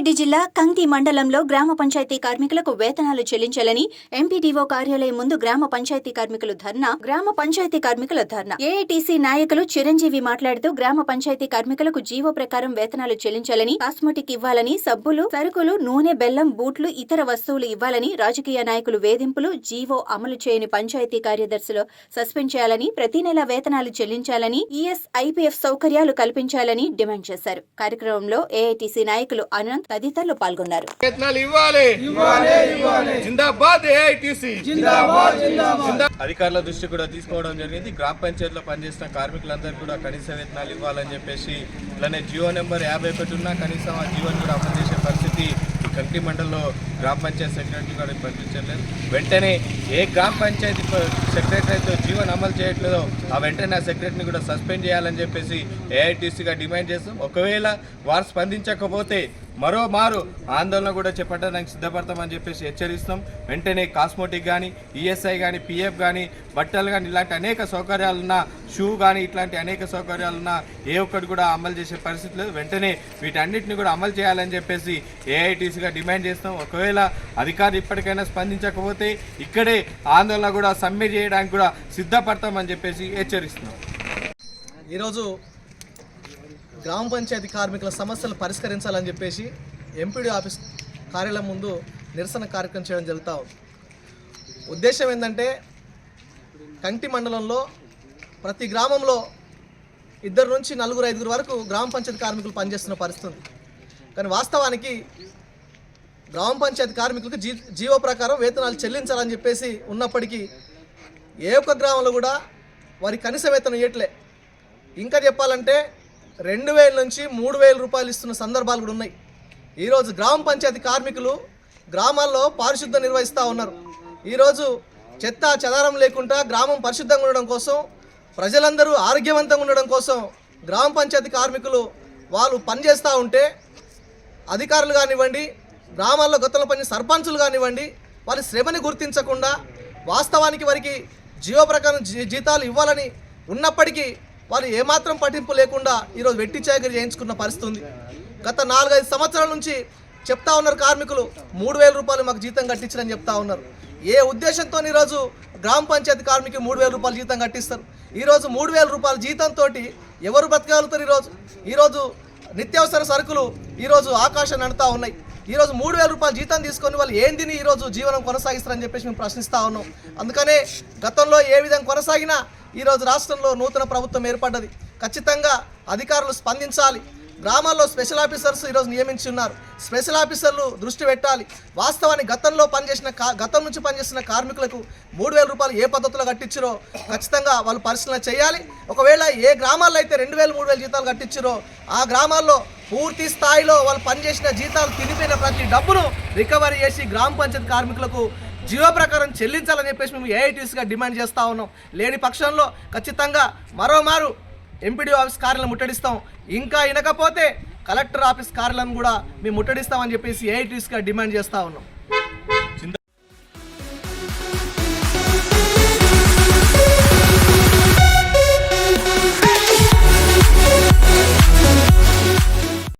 ఎడ్డి జిల్లా కంకి మండలంలో గ్రామ పంచాయతీ కార్మికులకు వేతనాలు చెల్లించాలని ఎంపీడీఓ కార్యాలయం ముందు గ్రామ పంచాయతీ కార్మికులు ధర్నా గ్రామ పంచాయతీ కార్మికుల ధర్నా. ఏఐటీసీ నాయకులు చిరంజీవి మాట్లాడుతూ గ్రామ పంచాయతీ కార్మికులకు జీవో ప్రకారం వేతనాలు చెల్లించాలని కాస్మెటిక్ ఇవ్వాలని సబ్బులు సరుకులు నూనె బెల్లం బూట్లు ఇతర వస్తువులు ఇవ్వాలని రాజకీయ నాయకులు వేధింపులు జీవో అమలు చేయని పంచాయతీ కార్యదర్శులు సస్పెండ్ చేయాలని ప్రతి నెల వేతనాలు చెల్లించాలని ఈఎస్ ఐపీఎఫ్ సౌకర్యాలు కల్పించాలని డిమాండ్ చేశారు. కార్యక్రమంలో ఏఐటీసీ నాయకులు అనంత్ తదితరులు పాల్గొన్నారు. వేతనాలు ఇవ్వాలి. జిందాబాద్ ఏఐటిసి. అధికారుల దృష్టి కూడా తీసుకోవడం జరిగింది. గ్రామ పంచాయతీలో పనిచేసిన కార్మికులందరూ కూడా కనీస వేతనాలు ఇవ్వాలని చెప్పేసి ఇలానే జియో నెంబర్ యాభై ఒకటి ఉన్నా కనీసం ఆ జీవోని కూడా అమలు చేసే పరిస్థితి కంటి మండలంలో గ్రామ పంచాయతీ సెక్రటరీ కూడా పంపించలేదు వెంటనే ఏ గ్రామ పంచాయతీ సెక్రటరీతో అయితే అమలు చేయట్లేదో ఆ వెంటనే ఆ సెక్రటరీని కూడా సస్పెండ్ చేయాలని చెప్పేసి ఏఐటీసీగా డిమాండ్ చేస్తాం. ఒకవేళ వారు స్పందించకపోతే మరో మారు ఆందోళన కూడా చేపట్టడానికి సిద్ధపడతామని చెప్పేసి హెచ్చరిస్తాం. వెంటనే కాస్మోటిక్ కానీ ఈఎస్ఐ కానీ పిఎఫ్ కానీ బట్టలు కానీ ఇలాంటి అనేక సౌకర్యాలున్న షూ కానీ ఇట్లాంటి అనేక సౌకర్యాలున్న ఏ ఒక్కటి కూడా అమలు చేసే పరిస్థితి లేదు. వెంటనే వీటన్నిటిని కూడా అమలు చేయాలని చెప్పేసి ఏఐటీసీగా డిమాండ్ చేస్తాం. ఒకవేళ అధికారులు ఇప్పటికైనా స్పందించకపోతే ఇక్కడే ఆందోళన కూడా సమ్మె చేయడానికి కూడా సిద్ధపడతామని చెప్పేసి హెచ్చరిస్తున్నాం. ఈరోజు గ్రామ పంచాయతీ కార్మికుల సమస్యలు పరిష్కరించాలని చెప్పేసి ఎంపీడీ ఆఫీస్ కార్యాలయం ముందు నిరసన కార్యక్రమం చేయడం జరుగుతూ ఉంది. ఉద్దేశం ఏంటంటే కంటి మండలంలో ప్రతి గ్రామంలో ఇద్దరు నుంచి నలుగురు ఐదుగురు వరకు గ్రామ పంచాయతీ కార్మికులు పనిచేస్తున్న పరిస్థితి కానీ వాస్తవానికి గ్రామ పంచాయతీ కార్మికులకు జీ జీవో ప్రకారం వేతనాలు చెల్లించాలని చెప్పేసి ఉన్నప్పటికీ ఏ ఒక్క గ్రామంలో కూడా వారి కనీస వేతనం ఇవ్వట్లే ఇంకా చెప్పాలంటే రెండు వేల నుంచి మూడు వేల రూపాయలు ఇస్తున్న సందర్భాలు కూడా ఉన్నాయి. ఈరోజు గ్రామ పంచాయతీ కార్మికులు గ్రామాల్లో పారిశుద్ధ నిర్వహిస్తూ ఉన్నారు. ఈరోజు చెత్త చెదారం లేకుండా గ్రామం పరిశుద్ధంగా ఉండడం కోసం ప్రజలందరూ ఆరోగ్యవంతంగా ఉండడం కోసం గ్రామ పంచాయతీ కార్మికులు వాళ్ళు పనిచేస్తూ ఉంటే అధికారులు కానివ్వండి గ్రామాల్లో గతంలో పని సర్పంచులు కానివ్వండి వారి శ్రమని గుర్తించకుండా వాస్తవానికి వారికి జీవో ప్రకారం జీ- జీతాలు ఇవ్వాలని ఉన్నప్పటికీ వారు ఏమాత్రం పట్టింపు లేకుండా ఈరోజు వెట్టి చాకరీ చేయించుకున్న పరిస్థితి ఉంది గత నాలుగైదు సంవత్సరాల నుంచి చెప్తా ఉన్నారు కార్మికులు మూడు వేల రూపాయలు మాకు జీతం కట్టించరని చెప్తా ఉన్నారు. ఏ ఉద్దేశంతో ఈరోజు గ్రామ పంచాయతీ కార్మికి మూడు వేల రూపాయలు జీతం కట్టిస్తారు? ఈరోజు మూడు వేల రూపాయల జీతంతో ఎవరు బ్రతకగలుగుతారు ఈరోజు? ఈరోజు నిత్యావసర సరుకులు ఈరోజు ఆకాశం నడుతూ ఉన్నాయి. ఈరోజు మూడు వేల రూపాయలు జీతం తీసుకొని వాళ్ళు ఏందిని ఈరోజు జీవనం కొనసాగిస్తారని చెప్పేసి మేము ప్రశ్నిస్తూ ఉన్నాం. అందుకనే గతంలో ఏ విధంగా కొనసాగినా ఈరోజు రాష్ట్రంలో నూతన ప్రభుత్వం ఏర్పడ్డది. ఖచ్చితంగా అధికారులు స్పందించాలి. గ్రామాల్లో స్పెషల్ ఆఫీసర్స్ ఈరోజు నియమించి ఉన్నారు. స్పెషల్ ఆఫీసర్లు దృష్టి పెట్టాలి. వాస్తవాన్ని గతంలో పనిచేసిన కా గతం నుంచి పనిచేసిన కార్మికులకు మూడు వేల రూపాయలు ఏ పద్ధతిలో కట్టించారో ఖచ్చితంగా వాళ్ళు పరిశీలన చేయాలి. ఒకవేళ ఏ గ్రామాల్లో అయితే రెండు వేలు మూడు వేల జీతాలు కట్టించారో ఆ గ్రామాల్లో పూర్తి స్థాయిలో వాళ్ళు పనిచేసిన జీతాలు తినిపోయిన ప్రతి డబ్బును రికవరీ చేసి గ్రామ పంచాయతీ కార్మికులకు జీవో ప్రకారం చెల్లించాలని చెప్పేసి మేము ఏఐటీసీగా డిమాండ్ చేస్తూ ఉన్నాం. లేని పక్షంలో ఖచ్చితంగా మరోమారు ఎంపీడీ ఆఫీస్ కార్యాలయం ముట్టడిస్తాం. ఇంకా వినకపోతే కలెక్టర్ ఆఫీస్ కార్యాలయం కూడా మేము ముట్టడిస్తామని చెప్పేసి ఏఐటీస్గా డిమాండ్ చేస్తూ ఉన్నాం.